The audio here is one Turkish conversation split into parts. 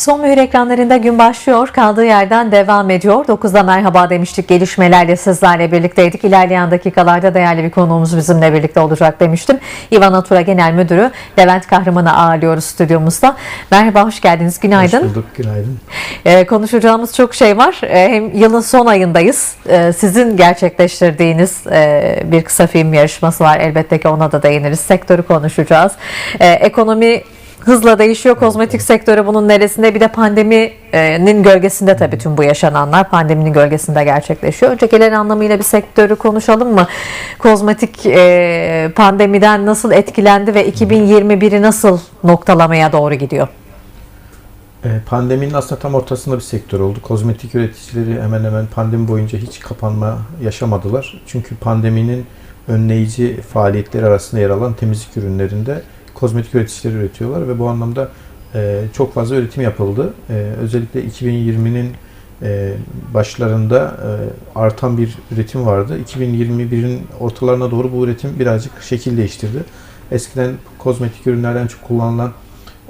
Son mühür ekranlarında gün başlıyor. Kaldığı yerden devam ediyor. 9'da merhaba demiştik. Gelişmelerle sizlerle birlikteydik. İlerleyen dakikalarda değerli bir konuğumuz bizimle birlikte olacak demiştim. İvan Atura Genel Müdürü Levent Kahraman'ı ağırlıyoruz stüdyomuzda. Merhaba, hoş geldiniz. Günaydın. Hoş bulduk, günaydın. Ee, konuşacağımız çok şey var. Ee, hem yılın son ayındayız. Ee, sizin gerçekleştirdiğiniz e, bir kısa film yarışması var. Elbette ki ona da değiniriz. Sektörü konuşacağız. Ee, ekonomi hızla değişiyor. Kozmetik sektörü bunun neresinde? Bir de pandeminin gölgesinde tabii tüm bu yaşananlar pandeminin gölgesinde gerçekleşiyor. Önce gelen anlamıyla bir sektörü konuşalım mı? Kozmetik e, pandemiden nasıl etkilendi ve 2021'i nasıl noktalamaya doğru gidiyor? Ee, Pandeminin aslında tam ortasında bir sektör oldu. Kozmetik üreticileri hemen hemen pandemi boyunca hiç kapanma yaşamadılar. Çünkü pandeminin önleyici faaliyetleri arasında yer alan temizlik ürünlerinde kozmetik üreticileri üretiyorlar ve bu anlamda e, çok fazla üretim yapıldı. E, özellikle 2020'nin e, başlarında e, artan bir üretim vardı. 2021'in ortalarına doğru bu üretim birazcık şekil değiştirdi. Eskiden kozmetik ürünlerden çok kullanılan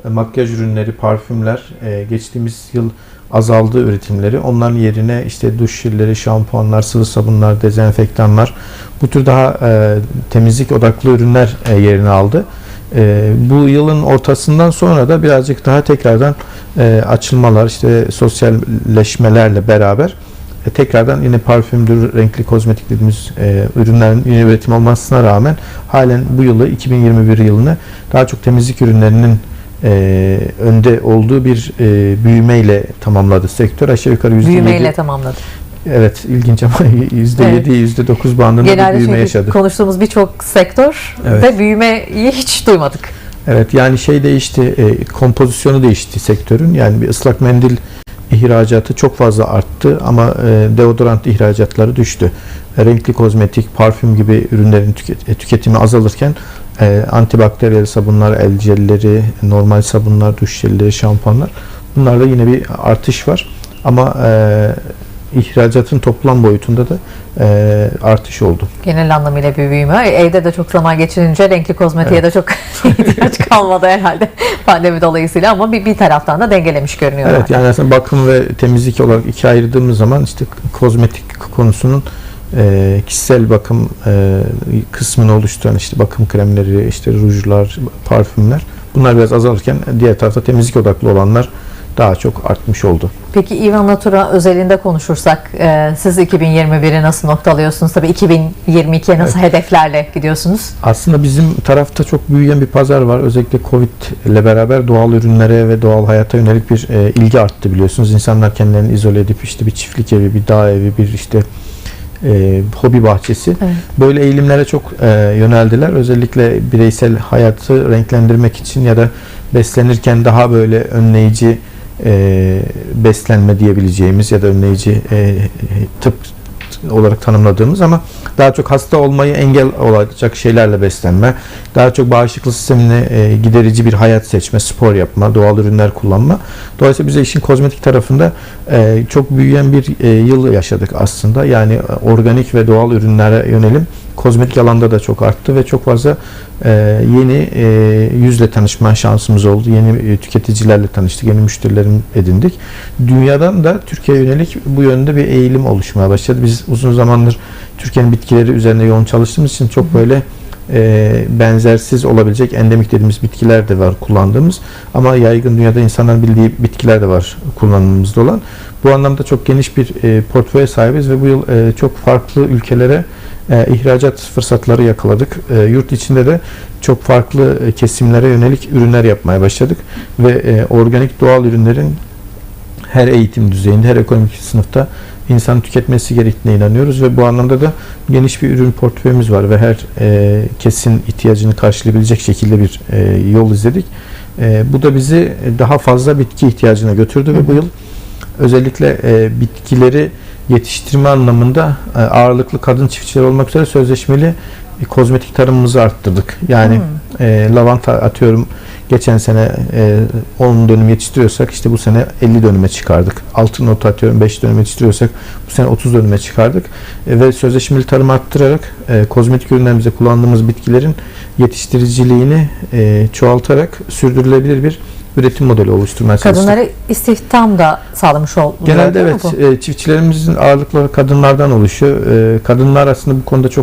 e, makyaj ürünleri, parfümler e, geçtiğimiz yıl azaldı üretimleri. Onların yerine işte duş jelleri, şampuanlar, sıvı sabunlar, dezenfektanlar bu tür daha e, temizlik odaklı ürünler e, yerini aldı. E, bu yılın ortasından sonra da birazcık daha tekrardan e, açılmalar, işte sosyalleşmelerle beraber e, tekrardan yine parfümdür, renkli kozmetik dediğimiz e, ürünlerin yine üretim olmasına rağmen halen bu yılı 2021 yılını daha çok temizlik ürünlerinin e, önde olduğu bir e, büyümeyle tamamladı sektör. Aşağı yukarı yüzde Büyümeyle yedi- tamamladı. Evet ilginç ama yüzde yedi, yüzde dokuz bandında bir Genelde büyüme çünkü yaşadı. konuştuğumuz birçok sektör Evet. ve büyümeyi hiç duymadık. Evet yani şey değişti, e, kompozisyonu değişti sektörün. Yani bir ıslak mendil ihracatı çok fazla arttı ama e, deodorant ihracatları düştü. E, renkli kozmetik, parfüm gibi ürünlerin tüket- e, tüketimi azalırken e, antibakteriyel sabunlar, el jelleri, normal sabunlar, duş jelleri, şampuanlar bunlarda yine bir artış var. Ama e, ihracatın toplam boyutunda da e, artış oldu. Genel anlamıyla bir büyüme. Evde de çok zaman geçirince renkli kozmetiğe de çok ihtiyaç kalmadı herhalde pandemi dolayısıyla ama bir, bir taraftan da dengelemiş görünüyor. Evet yani aslında bakım ve temizlik olarak ikiye ayırdığımız zaman işte kozmetik konusunun e, kişisel bakım e, kısmını oluşturan işte bakım kremleri, işte rujlar, parfümler bunlar biraz azalırken diğer tarafta temizlik odaklı olanlar daha çok artmış oldu. Peki Ivan Natura özelinde konuşursak e, siz 2021'i nasıl noktalıyorsunuz? Tabii 2022'ye nasıl hedeflerle gidiyorsunuz? Aslında bizim tarafta çok büyüyen bir pazar var. Özellikle Covid ile beraber doğal ürünlere ve doğal hayata yönelik bir e, ilgi arttı biliyorsunuz. İnsanlar kendilerini izole edip işte bir çiftlik evi, bir dağ evi, bir işte e, hobi bahçesi. Evet. Böyle eğilimlere çok e, yöneldiler. Özellikle bireysel hayatı renklendirmek için ya da beslenirken daha böyle önleyici e, beslenme diyebileceğimiz ya da önleyici e, tıp olarak tanımladığımız ama daha çok hasta olmayı engel olacak şeylerle beslenme, daha çok bağışıklık sistemine e, giderici bir hayat seçme, spor yapma, doğal ürünler kullanma. Dolayısıyla bize işin kozmetik tarafında e, çok büyüyen bir e, yıl yaşadık aslında. Yani e, organik ve doğal ürünlere yönelim kozmetik alanda da çok arttı ve çok fazla e, yeni e, yüzle tanışma şansımız oldu. Yeni e, tüketicilerle tanıştık, yeni müşterilerim edindik. Dünyadan da Türkiye'ye yönelik bu yönde bir eğilim oluşmaya başladı. Biz uzun zamandır Türkiye'nin bitkileri üzerine yoğun çalıştığımız için çok böyle e, benzersiz olabilecek endemik dediğimiz bitkiler de var kullandığımız ama yaygın dünyada insanların bildiği bitkiler de var kullanımımızda olan. Bu anlamda çok geniş bir e, portföye sahibiz ve bu yıl e, çok farklı ülkelere e, ihracat fırsatları yakaladık. E, yurt içinde de çok farklı e, kesimlere yönelik ürünler yapmaya başladık ve e, organik doğal ürünlerin her eğitim düzeyinde, her ekonomik sınıfta insanın tüketmesi gerektiğine inanıyoruz ve bu anlamda da geniş bir ürün portföyümüz var ve her e, kesin ihtiyacını karşılayabilecek şekilde bir e, yol izledik. E, bu da bizi daha fazla bitki ihtiyacına götürdü ve bu yıl özellikle e, bitkileri yetiştirme anlamında e, ağırlıklı kadın çiftçiler olmak üzere sözleşmeli kozmetik tarımımızı arttırdık. Yani Hmm. e, lavanta atıyorum geçen sene e, 10 dönüm yetiştiriyorsak işte bu sene 50 dönüme çıkardık. 6 not atıyorum 5 dönüm yetiştiriyorsak bu sene 30 dönüme çıkardık. E, ve sözleşmeli tarımı arttırarak e, kozmetik ürünlerimizde kullandığımız bitkilerin yetiştiriciliğini e, çoğaltarak sürdürülebilir bir üretim modeli oluşturmaya çalıştık. Kadınlara istihdam da sağlamış oluyor. Genelde evet bu? e, çiftçilerimizin ağırlıkları kadınlardan oluşuyor. E, kadınlar aslında bu konuda çok